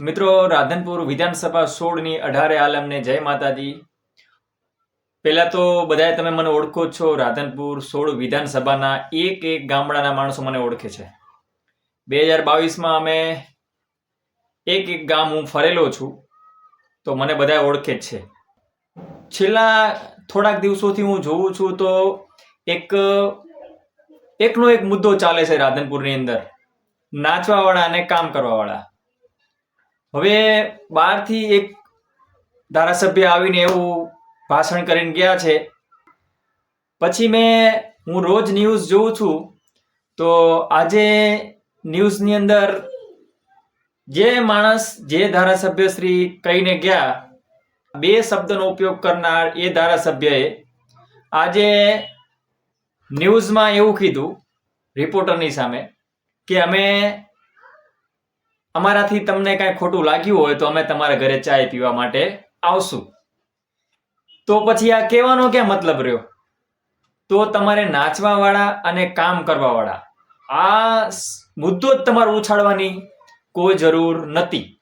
મિત્રો, રાધનપુર વિધાનસભા સોળની અઢારે આલમને જય માતાજી. પહેલા તો બધાએ તમે મને ઓળખો છો, રાધનપુર સોળ વિધાનસભાના એક એક ગામડાના માણસો મને ઓળખે છે. બે હજાર બાવીસમાં અમે એક એક ગામ હું ફરેલો છું, તો મને બધા ઓળખે જ છે. છેલ્લા થોડાક દિવસોથી હું જોઉં છું તો એક, એકનો એક મુદ્દો ચાલે છે રાધનપુરની અંદર. નાચવાવાળા અને કામ કરવાવાળા. હવે બહારથી એક ધારાસભ્ય આવીને એવું ભાષણ કરીને ગયા છે. પછી મેં, હું રોજ ન્યૂઝ જોઉં છું, તો આજે ન્યૂઝની અંદર જે માણસ, જે ધારાસભ્ય શ્રી કહીને ગયા, બે શબ્દનો ઉપયોગ કરનાર એ ધારાસભ્યએ આજે ન્યૂઝમાં એવું કીધું, રિપોર્ટરની સામે, કે અમે અમારાથી તમને કાંઈ ખોટું લાગ્યું હોય તો અમે તમારા ઘરે ચાય પીવા માટે આવશું. તો પછી આ કહેવાનો ક્યાં મતલબ રહ્યો? તો તમારે નાચવાવાળા અને કામ કરવાવાળા. આ મુદ્દો જ તમારે ઉછાળવાની કોઈ જરૂર નથી.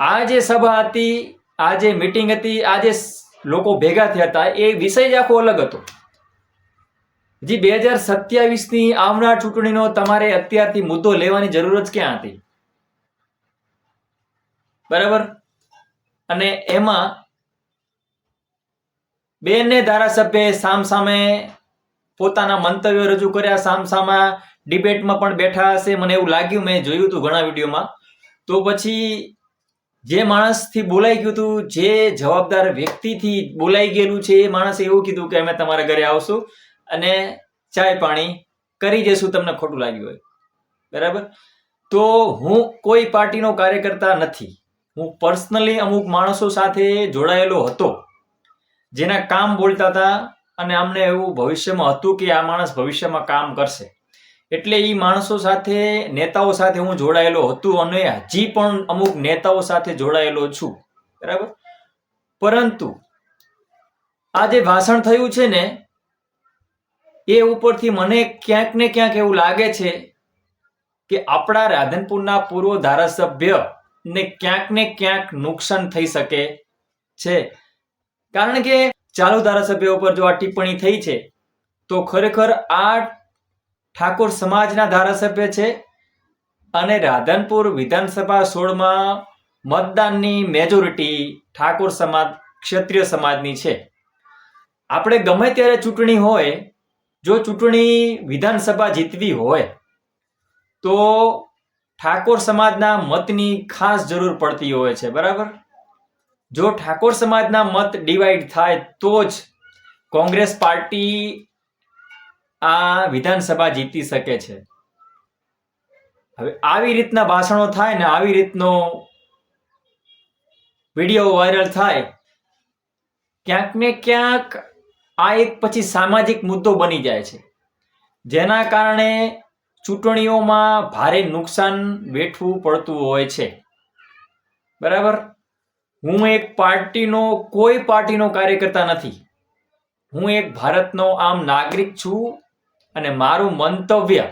આ જે સભા હતી, આ જે મિટિંગ હતી, આ જે લોકો ભેગા થયા હતા, એ વિષય જ આખો અલગ હતો. જી, બે હજાર સત્યાવીસની આવનાર ચૂંટણીનો તમારે અત્યારથી મુદ્દો લેવાની જરૂર જ ક્યાં હતી? બરાબર? અને એમાં બેને ધારાસભ્યએ સામસામે પોતાના મંતવ્યો રજૂ કર્યા, સામસામા ડિબેટમાં પણ બેઠા હશે. મને એવું લાગ્યું, મેં જોયું હતું ઘણા વિડીયોમાં. તો પછી જે માણસથી બોલાઈ ગયું હતું, જે જવાબદાર વ્યક્તિથી બોલાઈ ગયેલું છે, એ માણસે એવું કીધું કે અમે તમારા ઘરે આવશું. અને ચાય પાણી કરી જશું તમને ખોટું લાગ્યું હોય. બરાબર? તો હું કોઈ પાર્ટીનો કાર્યકર્તા નથી. હું પર્સનલી અમુક માણસો સાથે જોડાયેલો હતો, જેના કામ બોલતા હતા અને અમને એવું ભવિષ્યમાં હતું કે આ માણસ ભવિષ્યમાં કામ કરશે. એટલે એ માણસો સાથે, નેતાઓ સાથે હું જોડાયેલો હતો અને હજી પણ અમુક નેતાઓ સાથે જોડાયેલો છું. બરાબર? પરંતુ આ જે ભાષણ થયું છે ને એ ઉપરથી મને ક્યાંક ને ક્યાંક એવું લાગે છે કે આપણા રાધનપુરના પૂર્વ ધારાસભ્ય ને ક્યાંક ને ક્યાંક નુકસાન થઈ શકે છે. કારણ કે ચાલુ ધારાસભ્ય ઉપર જો આ ટિપ્પણી થઈ છે, તો ખરેખર આ ઠાકોર સમાજના ધારાસભ્ય છે અને રાધનપુર વિધાનસભા સોળમાં મતદાનની મેજોરિટી ઠાકોર સમાજ, ક્ષત્રિય સમાજની છે. આપણે ગમે ત્યારે ચૂંટણી હોય જો ચૂંટણી વિધાનસભા જીતવી હોય, તો ઠાકોર સમાજના મતની ખાસ જરૂર પડતી હોય છે, બરાબર? જો ઠાકોર સમાજના મત ડિવાઈડ થાય, તો જ કોંગ્રેસ પાર્ટી આ વિધાનસભા જીતી શકે છે. હવે આવી રીતના ભાષણો થાય ને આવી રીતનો વીડિયો વાયરલ થાય, ક્યાંક ને ક્યાંક આ એક પછી સામાજિક મુદ્દો બની જાય છે. જેના કારણે ચૂંટણીઓમાં ભારે નુકસાન વેઠવું પડતું હોય છે. બરાબર? હું એક પાર્ટીનો, કોઈ પાર્ટીનો કાર્યકર્તા નથી. હું એક ભારતનો આમ નાગરિક છું અને મારું મંતવ્ય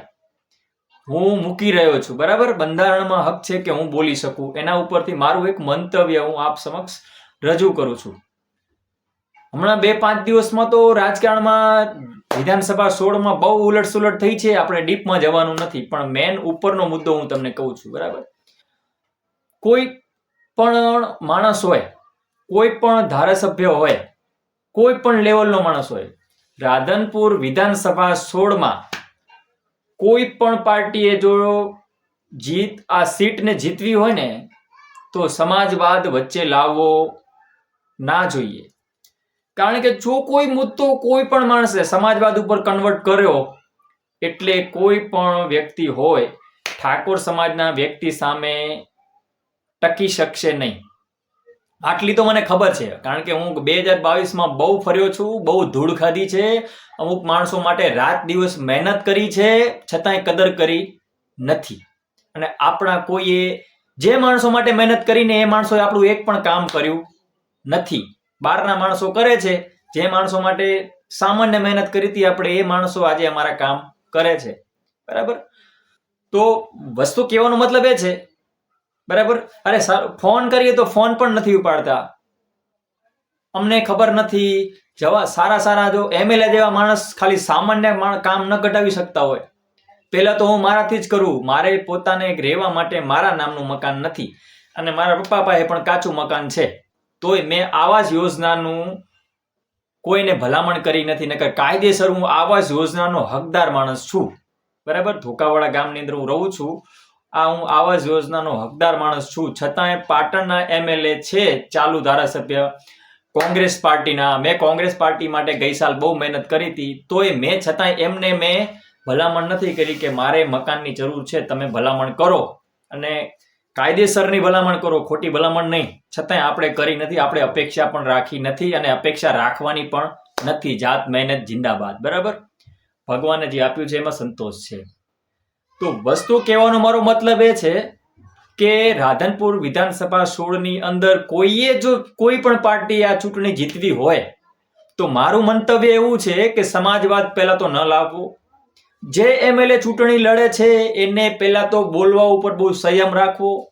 હું મૂકી રહ્યો છું. બરાબર? બંધારણમાં હક છે કે હું બોલી શકું, એના ઉપરથી મારું એક મંતવ્ય હું આપ સમક્ષ રજૂ કરું છું. હમણાં બે પાંચ દિવસમાં તો રાજકારણમાં વિધાનસભા સોળમાં બહુ ઉલટસુલટ થઈ છે, આપણે ડીપમાં જવાનું નથી. પણ મેન ઉપરનો મુદ્દો હું તમને કહું છું, બરાબર? કોઈ પણ માણસ હોય, કોઈ પણ ધારાસભ્ય હોય, કોઈ પણ લેવલનો માણસ હોય, રાધનપુર વિધાનસભા સોળમાં કોઈ પણ પાર્ટીએ જો જીત, આ સીટને જીતવી હોય ને, તો સમાજવાદ વચ્ચે લાવવો ના જોઈએ. કારણ કે જો કોઈ મુદ્દો કોઈ પણ માણસે સમાજવાદ ઉપર કન્વર્ટ કર્યો, એટલે કોઈ પણ વ્યક્તિ હોય, ઠાકોર સમાજના વ્યક્તિ સામે ટકી શકશે નહીં. આટલી તો મને ખબર છે, કારણ કે હું બે હજાર બાવીસમાં બહુ ફર્યો છું, બહુ ધૂળ ખાધી છે, અમુક માણસો માટે રાત દિવસ મહેનત કરી છે, છતાંય કદર કરી નથી. અને આપણા કોઈએ જે માણસો માટે મહેનત કરીને એ માણસોએ આપણું એક પણ કામ કર્યું નથી. બહારના માણસો કરે છે, જે માણસો માટે સામાન્ય મહેનત કરી હતી આપણે, એ માણસો આજે અમારા કામ કરે છે. બરાબર? તો વસ્તુ કહેવાનો મતલબ એ છે, બરાબર? અરે ફોન કરીએ તો ફોન પણ નથી ઉપાડતા. અમને ખબર નથી, જવા, સારા સારા જો એમએલએ જેવા માણસ ખાલી સામાન્ય કામ ન કઢાવી શકતા હોય. પહેલા તો હું મારાથી જ કરું, મારે પોતાને રહેવા માટે મારા નામનું મકાન નથી. અને મારા પપ્પા પાસે પણ કાચું મકાન છે. તોય મેં આવાસ યોજનાનું કોઈને ભલામણ કરી નથી. નકર કાયદેસર હું આવાસ યોજનાનો હકદાર માણસ છું. બરાબર? ધોકાવાળા ગામની અંદર હું રહું છું. આ હું આવાસ યોજનાનો હકદાર માણસ છું. છતાંય પાટણના એમએલએ છે ચાલુ ધારાસભ્ય કોંગ્રેસ પાર્ટીના. મેં કોંગ્રેસ પાર્ટી માટે ગઈ સાલ બહુ મહેનત કરી હતી. તોય મેં છતાંય એમને મેં ભલામણ નથી કરી કે મારે મકાનની જરૂર છે, તમે ભલામણ કરો. અને કાયદેસરની ભલામણ કરો, ખોટી ભલામણ નહીં. છતાંય આપણે કરી નથી, આપણે અપેક્ષા પણ રાખી નથી અને અપેક્ષા રાખવાની પણ નથી. જાત મહેનત જિંદાબાદ, બરાબર? ભગવાને જે આપ્યું છે એમાં સંતોષ છે. તો વસ્તુ કહેવાનો મારો મતલબ એ છે કે રાધનપુર વિધાનસભા સોળની અંદર કોઈએ જો કોઈ પણ પાર્ટી આ ચૂંટણી જીતવી હોય, તો મારું મંતવ્ય એવું છે કે સમાજવાદ પહેલાં તો ન લાવવો જે એમએલએ ચૂંટણી લડે છે, એને પહેલા તો બોલવા ઉપર બહુ સંયમ રાખવો.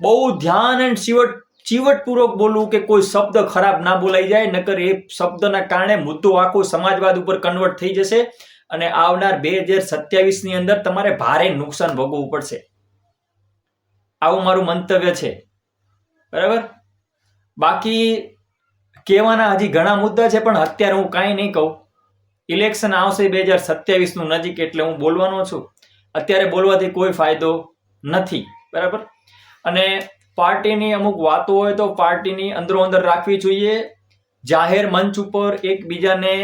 બહુ ધ્યાન એન્ડ ચીવટ, ચીવટપૂર્વક બોલવું કે કોઈ શબ્દ ખરાબ ના બોલાઈ જાય, નકર એ શબ્દના કારણે મુદ્દો આખો સમાજવાદ ઉપર કન્વર્ટ થઈ જશે અને આવનાર બે હજાર સત્યાવીસની અંદર તમારે ભારે નુકસાન ભોગવવું પડશે. આવું મારું મંતવ્ય છે. બરાબર? બાકી કહેવાના હજી ઘણા મુદ્દા છે, પણ અત્યારે હું કાંઈ નહીં કહું. ઇલેક્શન આવશે બે હજાર સત્યાવીસનું નજીક એટલે હું બોલવાનો છું. અત્યારે બોલવાથી કોઈ ફાયદો નથી, બરાબર? અને પાર્ટીની અમુક વાતો હોય તો પાર્ટીની અંદરો અંદર રાખવી જોઈએ. જાહેર મંચ ઉપર એકબીજાને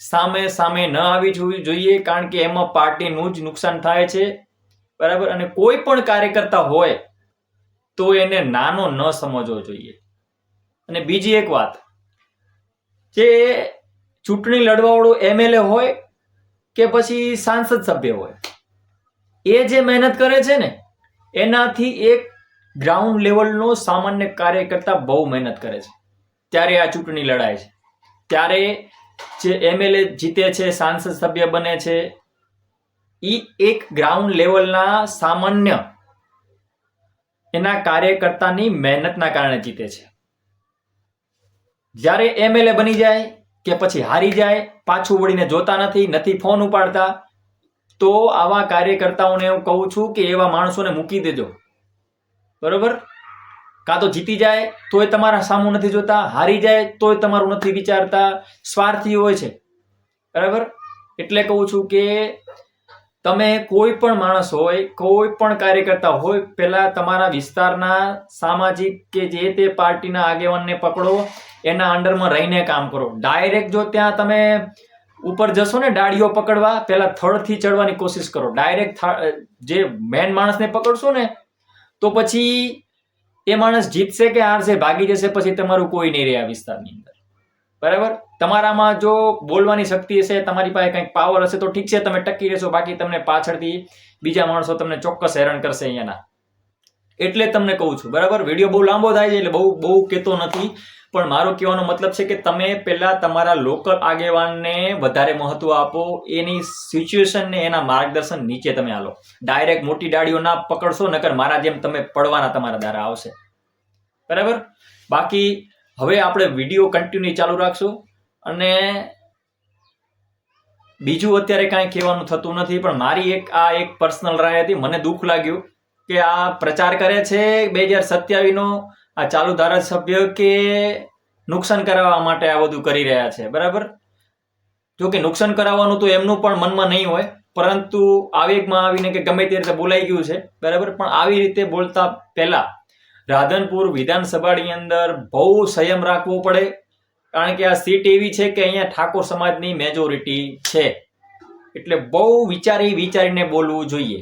સામે સામે ન આવી જોઈએ, કારણ કે એમાં પાર્ટીનું જ નુકસાન થાય છે, બરાબર? અને કોઈ પણ કાર્યકર્તા હોય તો એને નાનો ન સમજવો જોઈએ. અને બીજી એક વાત, જે ચૂંટણી લડવાવાળો એમએલએ હોય કે પછી સાંસદ સભ્ય હોય, એ જે મહેનત કરે છે ને, એનાથી એક ગ્રાઉન્ડ લેવલનો સામાન્ય કાર્યકર્તા બહુ મહેનત કરે છે. ત્યારે આ ચૂંટણી લડાય છે. ત્યારે જે એમએલએ જીતે છે, સાંસદ સભ્ય બને છે એ એક ગ્રાઉન્ડ લેવલના સામાન્ય એના કાર્યકર્તાની મહેનતના કારણે જીતે છે. જ્યારે એમએલએ બની જાય કે પછી હારી જાય, પાછું વળીને જોતા નથી નથી ફોન ઉપાડતા, તો આવા કાર્યકર્તાઓને હું કહું છું કે એવા માણસોને મૂકી દેજો. બરોબર? કાં તો જીતી જાય, તોય તમારા સામું નથી જોતા, હારી જાય, તોય તમારું નથી વિચારતા, સ્વાર્થી હોય છે. બરાબર? એટલે કહું છું કે તમે કોઈ પણ માણસ હોય, કોઈ પણ કાર્યકર્તા હોય, પહેલાં તમારા વિસ્તારના સામાજિક કે જે તે પાર્ટીના આગેવાનને પકડો એના અંડરમાં રહીને કામ કરો. ડાયરેક્ટ જો ત્યાં તમે ઉપર જશો ને ડાળીઓ પકડવા, પહેલાં થડથી ચડવાની કોશિશ કરો. ડાયરેક્ટ જે મેન માણસને પકડશો ને, તો પછી એ માણસ જીતશે કે હારશે, ભાગી જશે, પછી તમારું કોઈ નહીં રહે આ વિસ્તારની અંદર. બરાબર? તમારામાં જો બોલવાની શક્તિ હશે, તમારી પાસે કંઈક પાવર હશે, તો ઠીક છે, તમે ટકી રહેશો. બાકી તમને પાછળથી બીજા માણસો તમને ચોક્કસ હેરાન કરશે અહીંયાના. એટલે તમને કહું છું. બરાબર? વીડિયો બહુ લાંબો થાય છે, એટલે બહુ બહુ કહેતો નથી. પણ મારો કહેવાનો મતલબ છે કે તમે પહેલાં તમારા લોકલ આગેવાનને વધારે મહત્ત્વ આપો, એની સિચ્યુએશન ને એના માર્ગદર્શન નીચે તમે હાલો ડાયરેક્ટ મોટી ડાળીઓ ના પકડશો, નકર મારા જેમ તમે પડવાના તમારા દ્વારા આવશે. બરાબર? બાકી હવે આપણે વીડિયો કન્ટિન્યુ ચાલુ રાખશું. અને બીજું અત્યારે કાંઈ કહેવાનું થતું નથી, પણ મારી એક, આ એક પર્સનલ રાય હતી. મને દુઃખ લાગ્યું કે આ પ્રચાર કરે છે બે હજાર સત્યાવીસનો આ ચાલુ ધારાસભ્ય કે નુકસાન કરાવવા માટે આ બધું કરી રહ્યા છે, બરાબર? જો કે નુકસાન કરાવવાનું તો એમનું પણ મનમાં નહીં હોય, પરંતુ આવેગમાં આવીને કે ગમે તે રીતે બોલાઈ ગયું છે, બરાબર? પણ આવી રીતે બોલતા પહેલા રાધનપુર વિધાનસભાની અંદર બહુ સંયમ રાખવો પડે, કારણ કે આ સીટ એવી છે કે અહીંયા ઠાકોર સમાજની મેજોરિટી છે. એટલે બહુ વિચારી વિચારીને બોલવું જોઈએ.